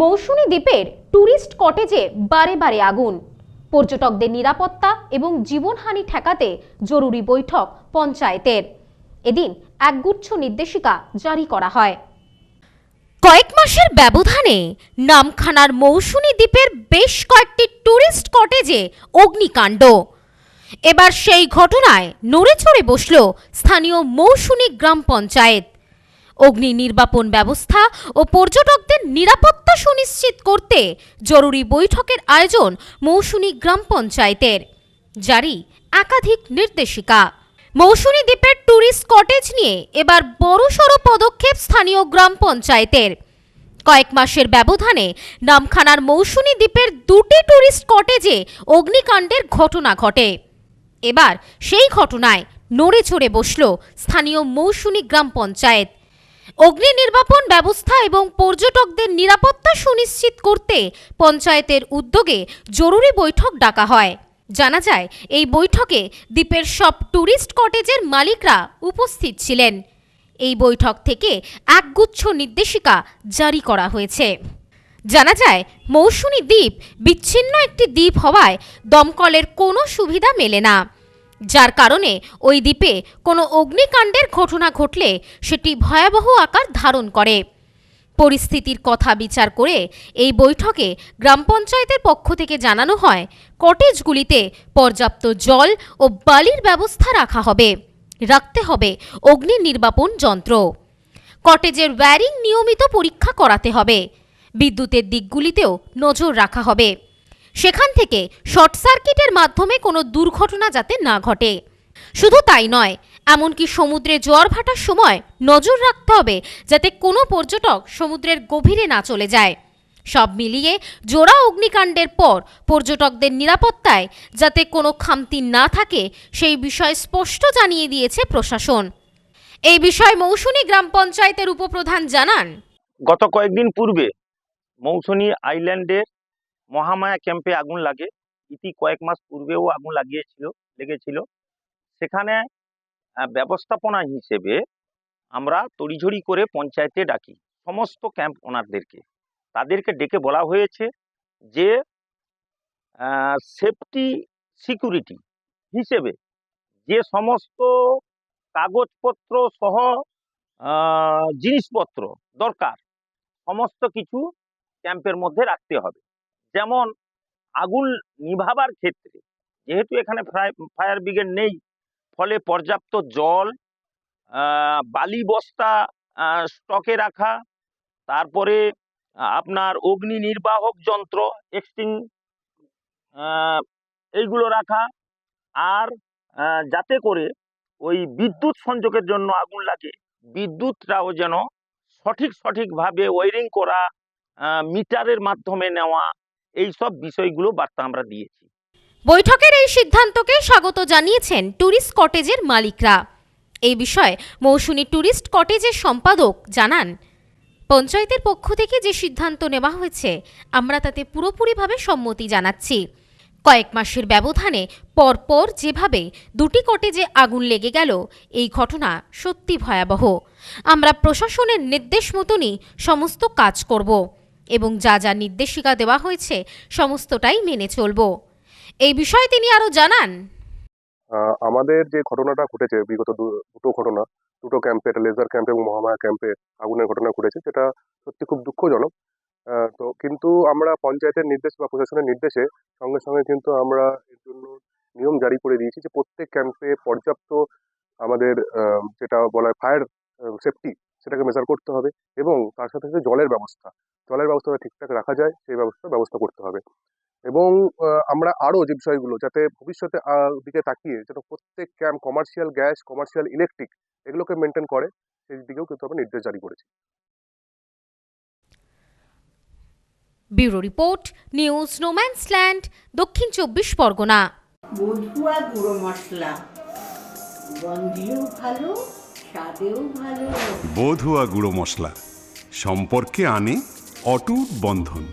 মৌসুমী দ্বীপের ট্যুরিস্ট কটেজে বারে বারে আগুন। পর্যটকদের নিরাপত্তা এবং জীবনহানি ঠেকাতে জরুরি বৈঠক পঞ্চায়েতের। এদিন একগুচ্ছ নির্দেশিকা জারি করা হয়। কয়েক মাসের ব্যবধানে নামখানার মৌসুমী দ্বীপের বেশ কয়েকটি ট্যুরিস্ট কটেজে অগ্নিকাণ্ড। এবার সেই ঘটনায় নড়ে চড়ে বসল স্থানীয় মৌসুমী গ্রাম পঞ্চায়েত। অগ্নি নির্বাপন ব্যবস্থা ও পর্যটকদের নিরাপত্তা সুনিশ্চিত করতে জরুরি বৈঠকের আয়োজন মৌসুমী গ্রাম পঞ্চায়েতের, জারি একাধিক নির্দেশিকা। মৌসুমী দ্বীপের ট্যুরিস্ট কটেজ নিয়ে এবার বড়সড় পদক্ষেপ স্থানীয় গ্রাম পঞ্চায়েতের। কয়েক মাসের ব্যবধানে নামখানার মৌসুমী দ্বীপের দুটি ট্যুরিস্ট কটেজে অগ্নিকাণ্ডের ঘটনা ঘটে। এবার সেই ঘটনায় নড়ে চড়ে বসল স্থানীয় মৌসুমী গ্রাম পঞ্চায়েত। অগ্নি নির্বাপন ব্যবস্থা এবং পর্যটকদের নিরাপত্তা সুনিশ্চিত করতে পঞ্চায়েতের উদ্যোগে জরুরি বৈঠক ডাকা হয়। জানা যায়, এই বৈঠকে দ্বীপের সব ট্যুরিস্ট কটেজের মালিকরা উপস্থিত ছিলেন। এই বৈঠক থেকে একগুচ্ছ নির্দেশিকা জারি করা হয়েছে। জানা যায়, মৌসুমী দ্বীপ বিচ্ছিন্ন একটি দ্বীপ হওয়ায় দমকলের কোনো সুবিধা মেলে না। যার কারণে ওই দ্বীপে কোনো অগ্নিকাণ্ডের ঘটনা ঘটলে সেটি ভয়াবহ আকার ধারণ করে। পরিস্থিতির কথা বিচার করে এই বৈঠকে গ্রাম পঞ্চায়েতের পক্ষ থেকে জানানো হয়, কটেজগুলিতে পর্যাপ্ত জল ও বালির ব্যবস্থা রাখা হবে, রাখতে হবে অগ্নি নির্বাপন যন্ত্র। কটেজের ওয়্যারিং নিয়মিত পরীক্ষা করাতে হবে, বিদ্যুতের দিকগুলিতেও নজর রাখা হবে। সেখান থেকে শর্ট সার্কিটের মাধ্যমে কোনো দুর্ঘটনা যাতে না ঘটে। শুধু তাই নয়, এমনকি সমুদ্রে জোয়ার ভাটার সময় নজর রাখতে হবে যাতে কোনো পর্যটক সমুদ্রের গভীরে না চলে যায়। সব মিলিয়ে জোড়া অগ্নিকাণ্ডের পর পর্যটকদের নিরাপত্তায় যাতে কোনো খামতি না থাকে, সেই বিষয়ে স্পষ্ট জানিয়ে দিয়েছে প্রশাসন। এই বিষয়ে মৌসুমী গ্রাম পঞ্চায়েতের উপপ্রধান জানান, গত কয়েকদিন পূর্বে মৌসুমী আইল্যান্ডের মহামায়া ক্যাম্পে আগুন লাগে। ইতি কয়েক মাস পূর্বেও আগুন লাগিয়েছিল, লেগেছিল। সেখানে ব্যবস্থাপনা হিসেবে আমরা তড়িঝড়ি করে পঞ্চায়েতে ডাকি। সমস্ত ক্যাম্প ওনারদেরকে। তাদেরকে ডেকে বলা হয়েছে যে সেফটি সিকিউরিটি হিসেবে যে সমস্ত কাগজপত্র সহ জিনিসপত্র দরকার, সমস্ত কিছু ক্যাম্পের মধ্যে রাখতে হবে। যেমন আগুন নিভাবার ক্ষেত্রে, যেহেতু এখানে ফায়ার ব্রিগেড নেই, ফলে পর্যাপ্ত জল বালি বস্তা স্টকে রাখা, তারপরে আপনার অগ্নি নির্বাহক যন্ত্র, এক্সটিং এইগুলো রাখা, আর যাতে করে ওই বিদ্যুৎ সংযোগের জন্য আগুন লাগে বিদ্যুৎটাও যেন সঠিক সঠিকভাবে ওয়ারিং করা মিটারের মাধ্যমে নেওয়া এই সব বিষয়গুলো বার্তা আমরা দিয়েছি। বৈঠকের এই সিদ্ধান্তকে স্বাগত জানিয়েছেন ট্যুরিস্ট কটেজের মালিকরা। এই বিষয়ে মৌসুমী ট্যুরিস্ট কটেজের সম্পাদক জানান, পঞ্চায়েতের পক্ষ থেকে যে সিদ্ধান্ত নেওয়া হয়েছে, আমরা তাতে পুরোপুরিভাবে সম্মতি জানাচ্ছি। কয়েক মাসের ব্যবধানে পরপর যেভাবে দুটি কটেজে আগুন লেগে গেল, এই ঘটনা সত্যি ভয়াবহ। আমরা প্রশাসনের নির্দেশ মতনই সমস্ত কাজ করব। এবং যা যা নির্দেশিকা দেওয়া হয়েছে, সমস্তটাই মেনে চলব। এই বিষয়ে তিনি আরও জানান। আমাদের যে ঘটনাটা ঘটেছে, বিগত দুটো ঘটনা, দুটো ক্যাম্পে একটা লেজার ক্যাম্প এবং মহামায়া ক্যাম্পে আগুনের ঘটনা ঘটেছে, সেটা সত্যি খুব দুঃখজনক। তো কিন্তু আমরা পঞ্চায়েতের নির্দেশ বা প্রশাসনের নির্দেশে সঙ্গে সঙ্গে কিন্তু আমরা এর জন্য নিয়ম জারি করে দিয়েছি যে প্রত্যেক ক্যাম্পে পর্যাপ্ত আমাদের যেটা বলা হয় ফায়ার সেফটি সেটাকে মেজার করতে হবে এবং তার সাথে সাথে জলের ব্যবস্থা। জলের ব্যবস্থাটা ঠিকঠাক রাখা যায় সেই ব্যবস্থা ব্যবস্থা করতে হবে। এবং আমরা আরও যে বিষয়গুলো যাতে ভবিষ্যতে দিকে তাকিয়ে যেন প্রত্যেক camp commercial gas commercial electric এগুলোকে মেনটেন করে সেই দিকেও কিন্তু আমরা নির্দেশ জারি করেছি। Bureau report news no man's land Dakshin Chabbish Pargana. বধুয়া গুঁড়ো মশলা। গন্ধেও ভালো স্বাদেও ভালো। বধুয়া গুঁড়ো মশলা। সম্পর্কে আনে অটুট বন্ধন।